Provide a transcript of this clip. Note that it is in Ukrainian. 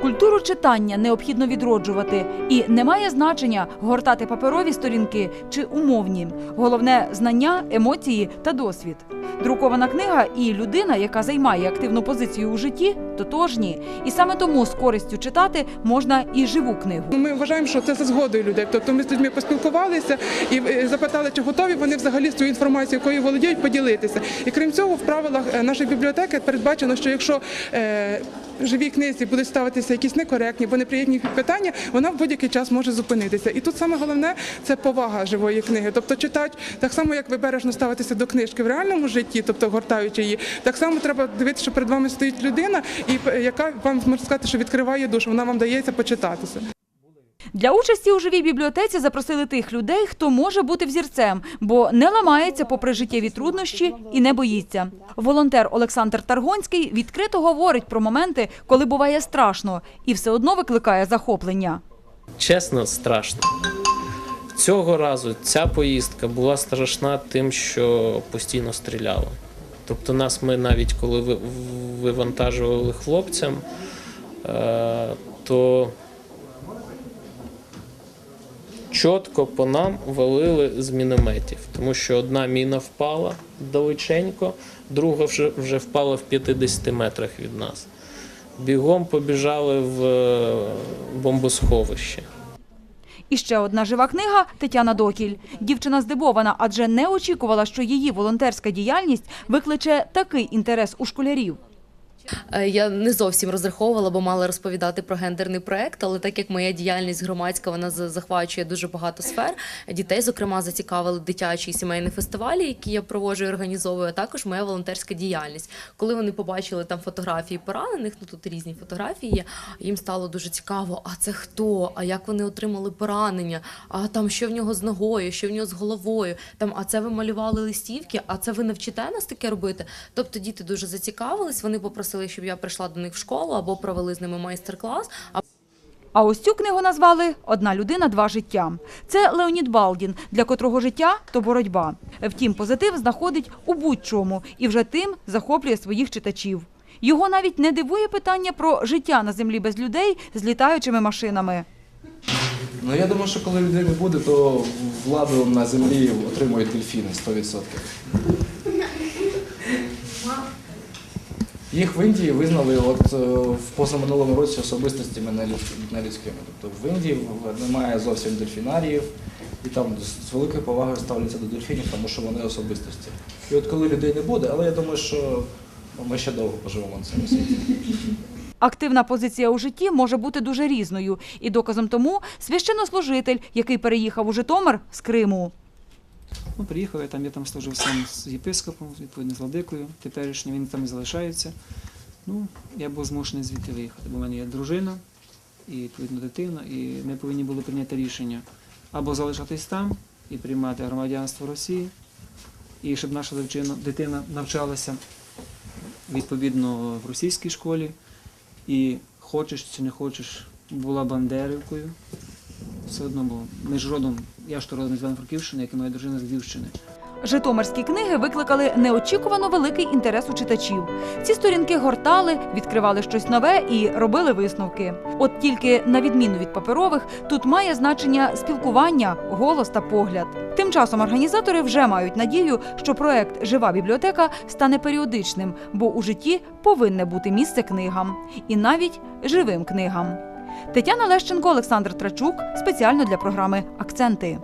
Культуру читання необхідно відроджувати, і немає значення гортати паперові сторінки чи умовні. Головне знання, емоції та досвід. Друкована книга і людина, яка займає активну позицію у житті, тотожні. І саме тому з користю читати можна і живу книгу. Ми вважаємо, що це за згодою людей. Тобто ми з людьми поспілкувалися і е, запитали, чи готові вони взагалі з тою інформацією, якою володіють, поділитися. І крім цього, в правилах е, нашої бібліотеки передбачено, що якщо е, живій книзі будуть ставитися якісь некоректні або неприємні питання, вона в будь-який час може зупинитися. І тут саме головне це повага живої книги. Тобто читати так само, як ви бережно ставитеся до книжки в реальному житті, тобто гортаючи її, так само треба дивитися, що перед вами стоїть людина, і яка вам можна сказати, що відкриває душу, вона вам дається почитатися. Для участі у живій бібліотеці запросили тих людей, хто може бути взірцем, бо не ламається попри життєві труднощі і не боїться. Волонтер Олександр Таргонський відкрито говорить про моменти, коли буває страшно, і все одно викликає захоплення. Чесно, страшно. Цього разу ця поїздка була страшна тим, що постійно стріляли. Тобто нас ми навіть коли ви- вивантажували хлопцям, е, то чітко по нам валили з мінометів, тому що одна міна впала далеченько, друга вже, вже впала в 50 метрах від нас. Бігом побіжали в е, бомбосховище. І ще одна жива книга Тетяна Докіль. Дівчина здивована, адже не очікувала, що її волонтерська діяльність викличе такий інтерес у школярів. Е, Я не зовсім розраховувала, бо мала розповідати про гендерний проект, але так як моя діяльність громадська вона захвачує дуже багато сфер. Дітей, зокрема, зацікавили дитячі і сімейні фестивалі, які я проводжу і організовую, а також моя волонтерська діяльність. Коли вони побачили там фотографії поранених, ну тут різні фотографії є. Їм стало дуже цікаво. А це хто? А як вони отримали поранення? А там що в нього з ногою, що в нього з головою? Там, а це ви малювали листівки? А це ви навчите нас таке робити? Тобто діти дуже зацікавились. Вони попросили, щоб я прийшла до них в школу або провели з ними майстер-клас. А А ось цю книгу назвали Одна людина, два життя. Це Леонід Балдін, для котрого життя то боротьба. Втім, позитив знаходить у будь-чому і вже тим захоплює своїх читачів. Його навіть не дивує питання про життя на землі без людей з літаючими машинами. Ну я думаю, що коли людей не буде, то владу на землі отримують дельфіни 100%. Їх в Індії визнали от е, в позаминулому році особистостями нелюдськ- нелюдськими. Тобто в Індії немає зовсім дельфінаріїв, і там з великою повагою ставляться до дельфінів, тому що вони особистості. І от коли людей не буде, але я думаю, що ми ще довго поживемо на цьому світі. Активна позиція у житті може бути дуже різною, і доказом тому священнослужитель, який переїхав у Житомир з Криму. Ну, приїхав, я там, я там служив сам з єпископом, відповідно з владикою теперішнім, він там і залишається. Ну, я був змушений звідти виїхати, бо в мене є дружина і відповідно дитина, і ми повинні були прийняти рішення або залишатись там і приймати громадянство Росії, і щоб наша дитина, дитина навчалася відповідно в російській школі, і хочеш чи не хочеш, була бандерівкою. Все одно було. Ми ж родом, я ж то родом з Івано-Франківщини, як і моя дружина з Львівщини. Житомирські книги викликали неочікувано великий інтерес у читачів. Ці сторінки гортали, відкривали щось нове і робили висновки. От тільки на відміну від паперових, тут має значення спілкування, голос та погляд. Тим часом організатори вже мають надію, що проект Жива бібліотека стане періодичним, бо у житті повинне бути місце книгам і навіть живим книгам. Тетяна Лещенко, Олександр Трачук спеціально для програми Акценти.